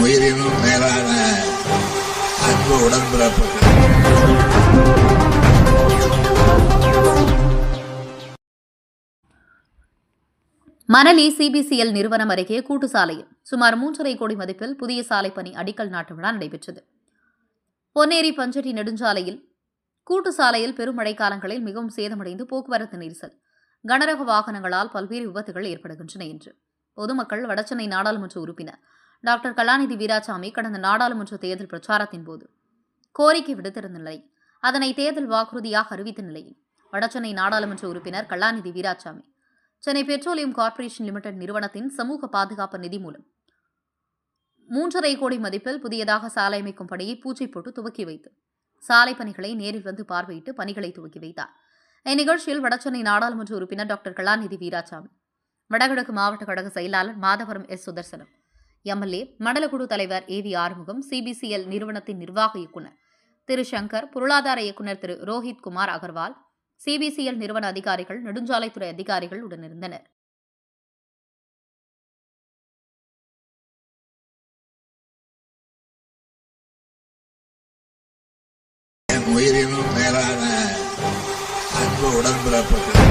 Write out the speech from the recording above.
உயிரினும் மேலான அன்பு உடன்பிறப்புகள். மணலி சிபிசிஎல் நிறுவனம் அருகே கூட்டு சாலையில் சுமார் மூன்றரை கோடி மதிப்பில் புதிய சாலை பணி அடிக்கல் நாட்டு விழா நடைபெற்றது. பொன்னேரி பஞ்சட்டி நெடுஞ்சாலையில் கூட்டு சாலையில் பெரும் மழைக்காலங்களில் மிகவும் சேதமடைந்து போக்குவரத்து நெரிசல். கனரக வாகனங்களால் பல்வேறு விபத்துகள் ஏற்படுகின்றன என்று. பொதுமக்கள் வடசென்னை நாடாளுமன்ற உறுப்பினர் டாக்டர் கலாநிதி வீராசாமி கடந்த நாடாளுமன்ற தேர்தல் பிரச்சாரத்தின் போது கோரிக்கை விடுத்திருந்த நிலை அதனை தேர்தல் வாக்குறுதியாக அறிவித்த நிலையில் வடசென்னை நாடாளுமன்ற உறுப்பினர் Kalanidhi Veeraswamy Chennai Petroleum Corporation Limited நிறுவனத்தின் சமூக பாதுகாப்பு நிதி மூலம் மூன்றரை கோடி மதிப்பில் புதியதாக சாலை அமைக்கும் பணியை பூச்சி போட்டு துவக்கி வைத்து சாலை பணிகளை நேரில் வந்து பார்வையிட்டு பணிகளை துவக்கி வைத்தார். இந்நிகழ்ச்சியில் வடசென்னை நாடாளுமன்ற உறுப்பினர் டாக்டர் கலாநிதி வீராசாமி வடகிழக்கு மாவட்ட கழக செயலாளர் மாதவரம் எஸ். சுதர்சனம் எம்எல்ஏ மண்டலக்குழு தலைவர் ஏ வி ஆறுமுகம் சிபிசிஎல் நிறுவனத்தின் நிர்வாக இயக்குநர் திரு சங்கர் பொருளாதார இயக்குநர் திரு ரோஹித் குமார் அகர்வால் சிபிசிஎல் நிறுவன அதிகாரிகள் நெடுஞ்சாலைத்துறை அதிகாரிகள் உடனிருந்தனர். உயிரினும் மேலான அன்பு உடன்பிறப்புகள்